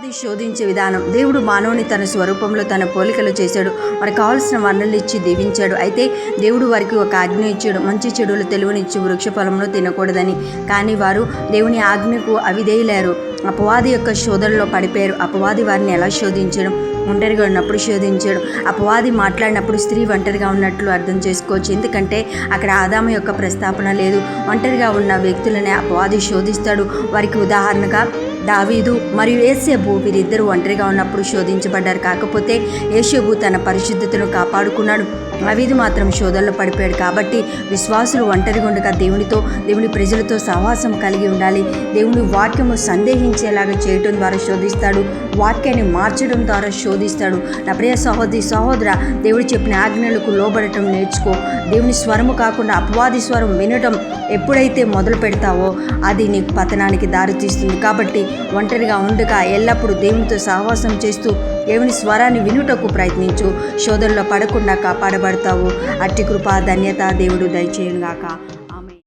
అపవాది శోధించే విధానం. దేవుడు మానవుని తన స్వరూపంలో తన పోలికలు చేశాడు. వారికి కావాల్సిన వనరులు ఇచ్చి దీవించాడు. అయితే దేవుడు వారికి ఒక ఆజ్ఞ ఇచ్చాడు. మంచి చెడులు తెలివనిచ్చి వృక్ష ఫలంలో తినకూడదని. కానీ వారు దేవుని ఆజ్ఞకు అవిధేయలేరు అపవాది యొక్క శోధనలో పడిపోయారు. అపవాది వారిని ఎలా శోధించడం? ఒంటరిగా ఉన్నప్పుడు శోధించాడు. అపవాది మాట్లాడినప్పుడు స్త్రీ ఒంటరిగా ఉన్నట్లు అర్థం చేసుకోవచ్చు. ఎందుకంటే అక్కడ ఆదామ యొక్క ప్రస్తాపన లేదు. ఒంటరిగా ఉన్న వ్యక్తులనే అపవాది శోధిస్తాడు. వారికి ఉదాహరణగా దావీదు మరియు ఏసేబు వీరిద్దరూ ఒంటరిగా ఉన్నప్పుడు శోధించబడ్డారు. కాకపోతే ఏషేబు తన పరిశుద్ధతను కాపాడుకున్నాడు. దావీదు మాత్రం శోధనలో పడిపోయాడు కాబట్టి విశ్వాసులు ఒంటరిగా ఉండగా దేవునితో దేవుని ప్రజలతో సహవాసం కలిగి ఉండాలి. దేవుని వాక్యము సందేహించేలాగా చేయటం ద్వారా శోధిస్తాడు. వాక్యాన్ని మార్చడం ద్వారా శోధిస్తాడు. నా ప్రియ సహోదరి సహోదర దేవుడు చెప్పిన ఆజ్ఞలకు లోబడటం నేర్చుకో. దేవుని స్వరము కాకుండా అపవాది స్వరం వినటం ఎప్పుడైతే మొదలు పెడతావో అది నీకు పతనానికి దారితీస్తుంది. కాబట్టి ఒంటరిగా ఉండగా ఎల్లప్పుడూ దేవునితో సహవాసం చేస్తూ దేవుని స్వరాన్ని వినుటకు ప్రయత్నించు. శోధనలో పడకుండా కాపాడబడతావు. అట్టి కృప ధన్యత దేవుడు దయచేయుగాక